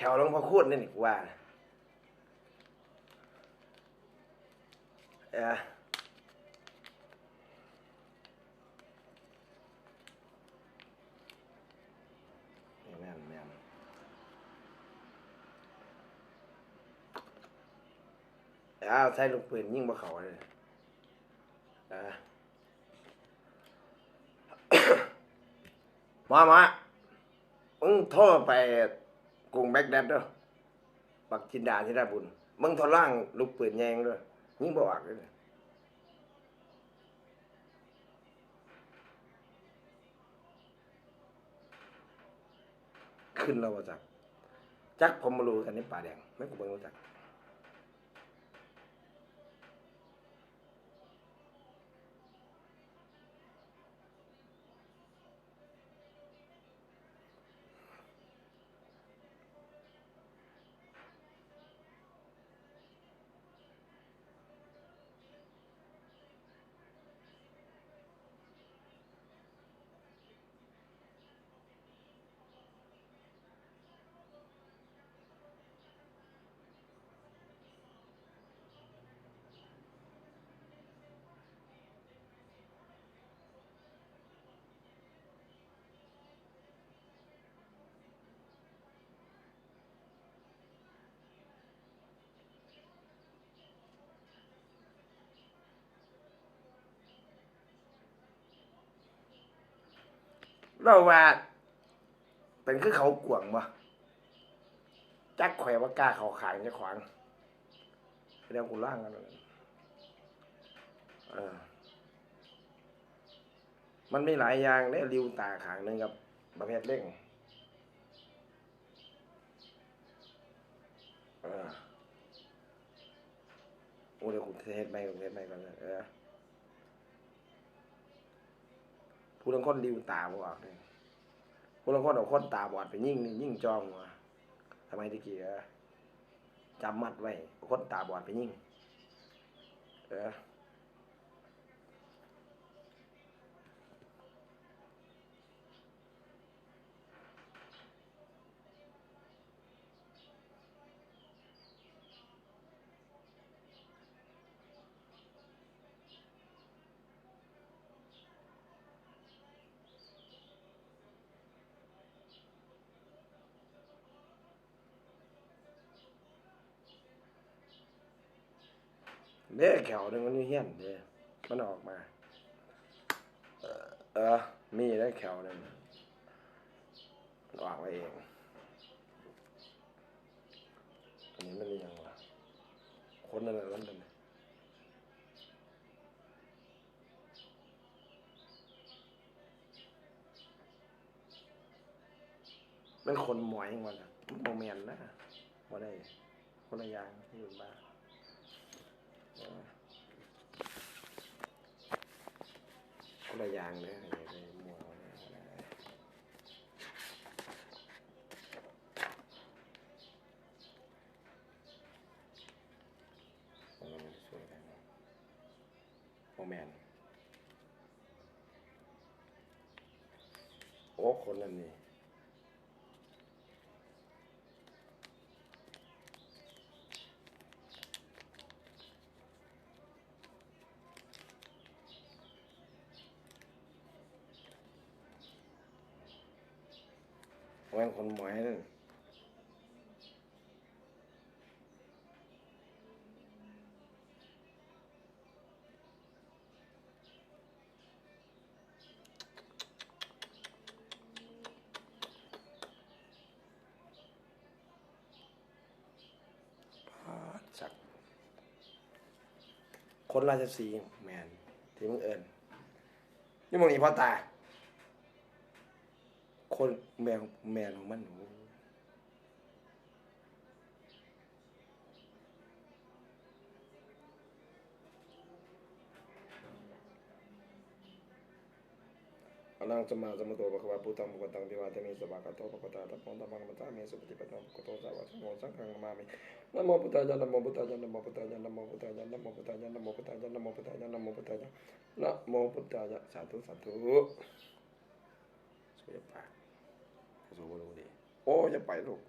ขวหลวงพ่อคูดนี่นี่กูว่าเออแม่นแม่นอ้าวใช้ลูกปืนยิงบ่เขาเลยเออมามามึงโทรไป กรุงแบกแดดเด้อปักจินดาที่ได้บุญมึงทอล่างลูกปืนแยงด้วยยิงบอกเลยขึ้นแล้วว่าจักจักผมมารู้กันที่ป่าแดงไม่กูเบิ่งรู้จัก เราว่าเป็นคือเขากวงบ่จักแขวว่ากล้าเขาขางจะขวางเรื่องกูล่างกันเออมันมีหลายอย่างได้ริวตาขางหนึ่งกับประเภทเร่งเออโอ้เดี๋ยวกูเทสไม่กูเทสไม่ก่อนเลยเออ ผู้ลังคนริวตาบอดเลยผู้ลังคนเอาคนตาบอดไปยิ่งนี่ยิ่งจองว่ะทำไมตะกี้จำมัดไว้เอาคนตาบอดไปยิ่งเออ เด้แขวหนึงมันมีเฮียนเด้มันออกมา เออเออมีได้แขวหนึงมันออกมาเอง อันนี้มันเรียงวะคนนั่นแหละนั่นเป็นเป็นคนหมอยของมันอะโมเมนนะว่าได้คนละอย่างที่อยู่บ้าน คนละย่างเลยมัวช่วนโอแมนโอ้คนนั้นนี่ แม่งคนหมอยนั่นพาดจัก คนราชสีแมนที่มึงเอิญนี่มึงนี่พ่อตา คนแมวแมนของมันโอ้อนังสมมาสมุทโตปะคะวะปุตังปุกตังติวาเตมิสวากาโตปะกตาตะปองตะมังมัตตาเมสุปฏิปตังปุกโตสาวะสังโฆสังฆังนามามินะโมพุทธายะนะโมพุทธายะนะโมพุทธายะนะโมพุทธายะนะโมพุทธายะนะโมพุทธายะนะโมพุทธายะนะโมพุทธายะนะโมพุทธายะสาธุสาธุสวยปาก สวยบ่รู้ดี โอ้จะไปลูก